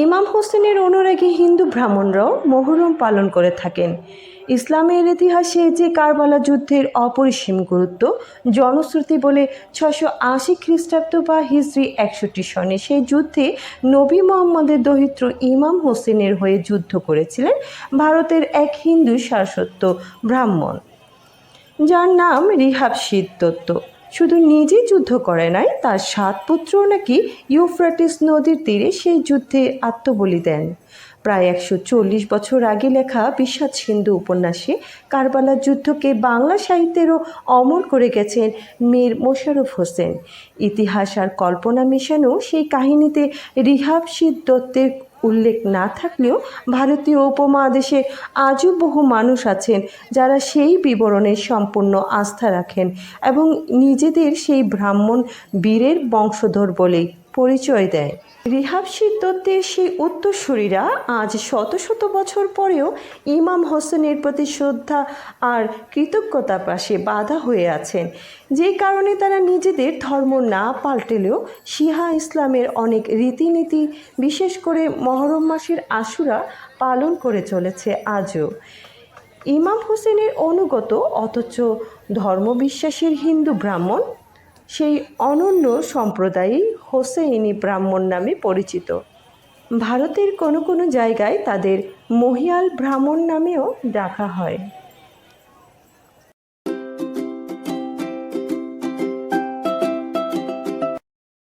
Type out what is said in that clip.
ইমাম হোসেনের অনুরাগী হিন্দু ব্রাহ্মণরাও মহরম পালন করে থাকেন। ইসলামের ইতিহাসে যে কারবালা যুদ্ধের অপরিসীম গুরুত্ব, জনশ্রুতি বলে ছশো আশি খ্রিস্টাব্দ বা হিজড়ি একষট্টি সনে সেই যুদ্ধে নবী মোহাম্মদের দহিত্র ইমাম হোসেনের হয়ে যুদ্ধ করেছিলেন ভারতের এক হিন্দু শাসত্ব ব্রাহ্মণ, যার নাম রিহাব শীত শুধু নিজে যুদ্ধ করে নাই, তার সাত পুত্র নাকি ইউফ্রাটিস নদীর তীরে সেই যুদ্ধে আত্মবলি দেন। প্রায় একশো চল্লিশ বছর আগে লেখা বিষাদ সিন্ধু উপন্যাসে কারবালার যুদ্ধকে বাংলা সাহিত্যেরও অমর করে গেছেন মীর মোশারফ হোসেন। ইতিহাস আর কল্পনা মেশানো সেই কাহিনীতে রিহাব দত্তের উল্লেখ না থাকলেও ভারতীয় উপমহাদেশে আজও বহু মানুষ আছেন যারা সেই বিবরণের সম্পূর্ণ আস্থা রাখেন এবং নিজেদের সেই ব্রাহ্মণ বীরের বংশধর বলেই। পরিচয় দেয়। রিহাব দত্তের সেই উত্তরসূরিরা আজ শত শত বছর পরেও ইমাম হোসেনের প্রতি শ্রদ্ধা আর কৃতজ্ঞতা পাশে বাধা হয়ে আছেন। যে কারণে তারা নিজেদের ধর্ম না পাল্টেলেও শিহা ইসলামের অনেক রীতিনীতি, বিশেষ করে মহরম মাসের আশুরা, পালন করে চলেছে আজও। ইমাম হোসেনের অনুগত, অথচ ধর্মবিশ্বাসীর হিন্দু ব্রাহ্মণ সেই অনন্য সম্প্রদায়ই হোসেইনি ব্রাহ্মণ নামে পরিচিত। ভারতের কোনো কোনো জায়গায় তাদের মহিয়াল ব্রাহ্মণ নামেও ডাকা হয়।